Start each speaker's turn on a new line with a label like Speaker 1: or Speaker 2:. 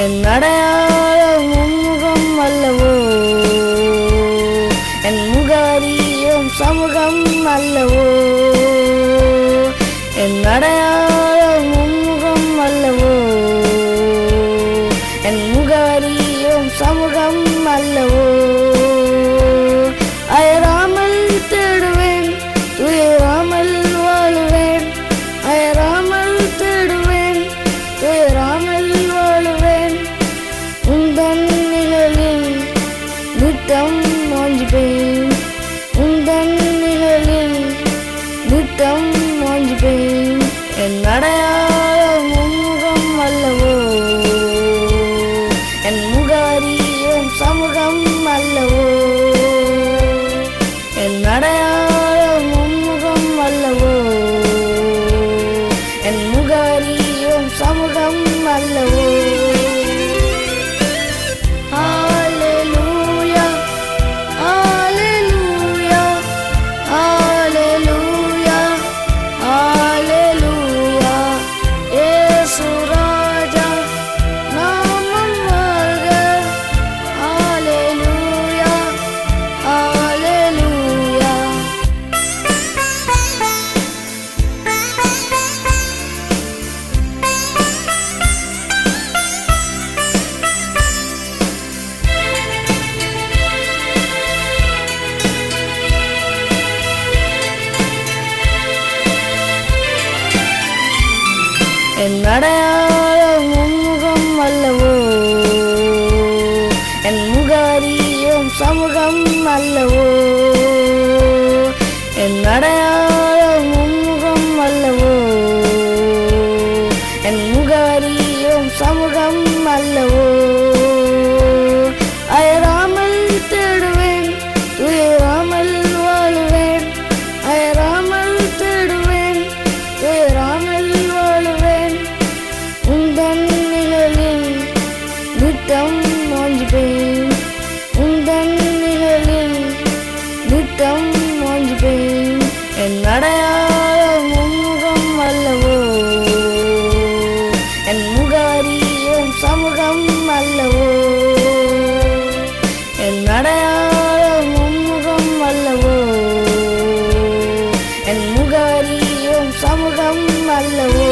Speaker 1: என் அடையாள முகம் அல்லவோ? என் முகாரியும் சமூகம் அல்லவோ? என் அடையாள முகம் அல்லவோ? என் முகாரியும் சமூகம் அல்லவோ? நித்தம் வாஞ்சிப்பேன் உந்தன் நிழலில் நித்தம் வாஞ்சிப்பேன் என் அடையாள முகம் அல்லவோ? என் முகவரியும் சமூகம் அல்லவோ? என் அடையாள முகம் அல்லவோ? என் முகவரியும் சமூகம் அல்லவோ? என் அடையாள உன்முகம் அல்லவோ? என் முகவரியும் சமூகம் அல்லவோ? என் அடையாள உன்முகம் அல்லவோ? என் முகவரியும் சமூகம் அல்லவோ? என் அடையாள முகம் அல்லவோ? என் முகாரி என் சமூகம் அல்லவோ? என் அடையாள முகம் அல்லவோ? என் முகாரி என் சமூகம் அல்லவோ?